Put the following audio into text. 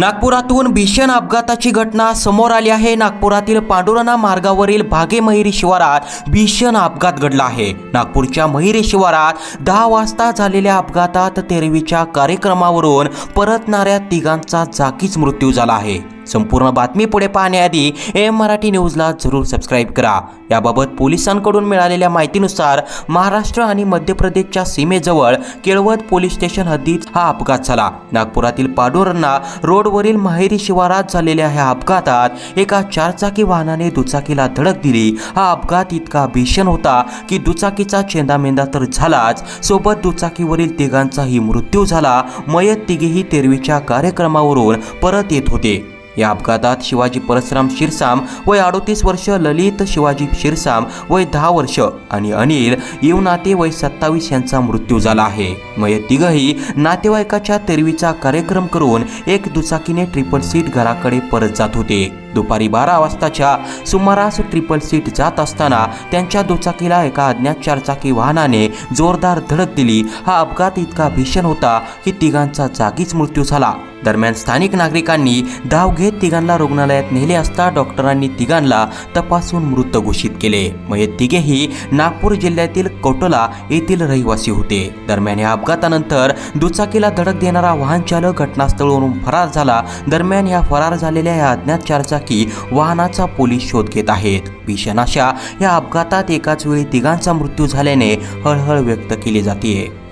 नागपुरातून भीषण अपघाताची घटना समोर आली आहे. नागपुरातील पांडुरणा मार्गावरील भागे महिरी शिवारात भीषण अपघात घडला आहे. नागपूरच्या महिरी शिवारात दहा वाजता झालेल्या अपघातात तेरवीच्या कार्यक्रमावरून परतणाऱ्या तिघांचा जागीच मृत्यू झाला आहे. संपूर्ण बातमी पुढे पाहण्याआधी एम मराठी न्यूजला जरूर सबस्क्राईब करा. याबाबत पोलिसांकडून मिळालेल्या माहितीनुसार महाराष्ट्र आणि मध्य प्रदेशच्या सीमेजवळ केळवद पोलीस स्टेशन हद्दीत हा अपघात झाला. नागपुरातील पाडोरांना रोडवरील माहेरी शिवारात झालेल्या ह्या अपघातात एका चारचाकी वाहनाने दुचाकीला धडक दिली. हा अपघात इतका भीषण होता की दुचाकीचा चेंदामेंदा तर झालाच सोबत दुचाकीवरील तिघांचाही मृत्यू झाला. मयत तिघेही तेरवीच्या कार्यक्रमावरून परत येत होते. या अपघातात शिवाजी परशुराम शिरसाम वय अडोतीस वर्ष ललित शिवाजी शिरसाम वय दहा वर्ष आणि अनिल येवनाते वय सत्तावीस यांचा मृत्यू झाला आहे. मग तिघही नातेवाईकाच्या तेरवीचा कार्यक्रम करून एक दुचाकीने ट्रिपल सीट घराकडे परत जात होते. दुपारी बारा वाजताच्या सुमारास ट्रिपल सीट जात असताना त्यांच्या दुचाकीला एका अज्ञात चारचाकी वाहनाने जोरदार धडक दिली. हा अपघात इतका भीषण होता की तिघांचा जागीच मृत्यू झाला. दरम्यान स्थानिक नागरिकांनी धाव घेत तिघांना रुग्णालयात नेले असता डॉक्टरांनी तिघांना तपासून मृत घोषित केले. मग हे तिघेही नागपूर जिल्ह्यातील कोटोला येथील रहिवासी होते. दरम्यान या अपघातानंतर दुचाकीला धडक देणारा वाहन चालक घटनास्थळावरून फरार झाला. दरम्यान या फरार झालेल्या या अज्ञात चारचाकी वाहनाचा पोलीस शोध घेत आहेत. भीषण अशा या अपघातात एकाच वेळी तिघांचा मृत्यू झाल्याने हळहळ व्यक्त केली जाते.